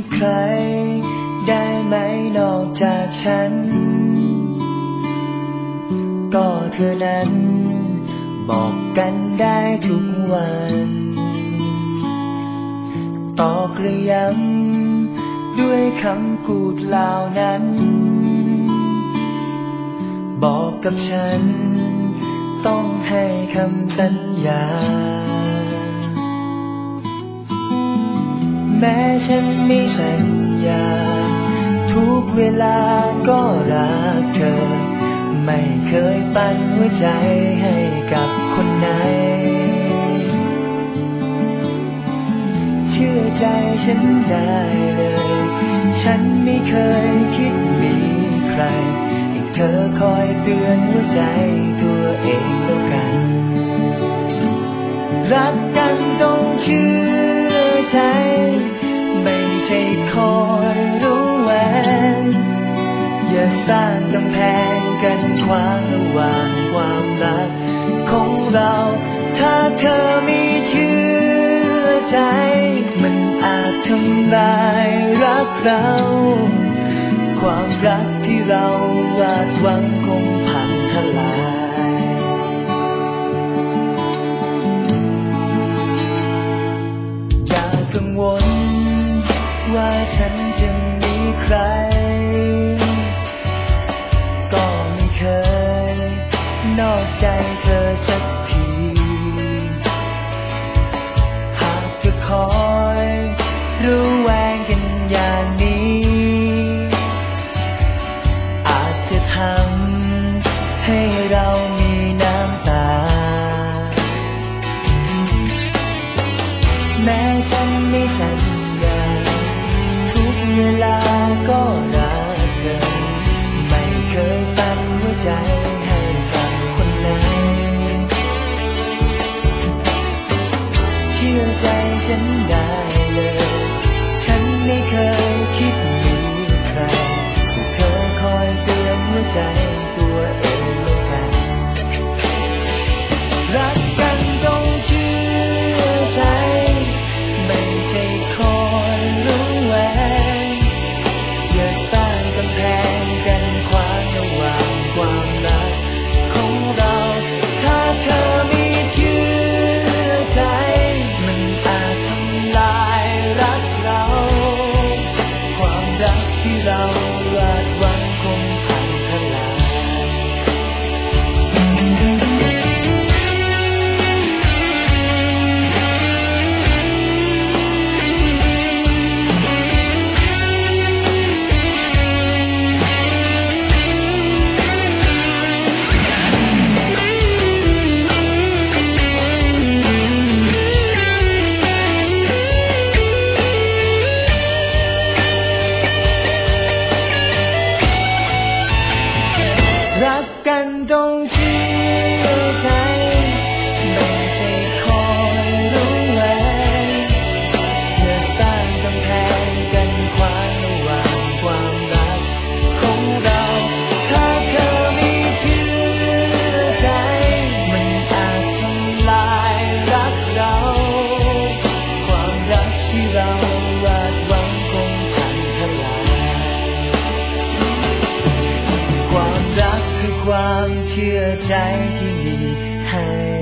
มีใคร ได้ไหมนอกจากฉัน ก็เธอนั้น บอกกันได้ทุกวัน ตอกหรือย้ำด้วยคำพูดเหล่านั้น บอกกับฉัน ต้องให้คำสัญญา ฉันไมีสัญญา ทุกเวลาก็รักเธอ ไม่เคยปันหัวใจให้กับคนไหน เชื่อใจฉันได้เลย ฉันไม่เคยคิดมีใคร ให้เธอคอยเตือนหัวใจตัวเองแล้วกัน รักกันต้องเชื่อใจ ใช่คอยรู้แหวนอย่าสร้างกำแพงกันขวางระหว่างความรักของเรา ถ้าเธอไม่เชื่อใจ มันอาจทำลายรักเรา ความรักที่เราวาดหวังคงพังทลาย ให้เรามีน้ำตา แม้ฉันไม่สัญญา ทุกเวลาก็รักเธอ ไม่เคยปันหัวใจให้กับคนไหนเชื่อใจฉันได้เลย ความเชื่อใจที่มีให้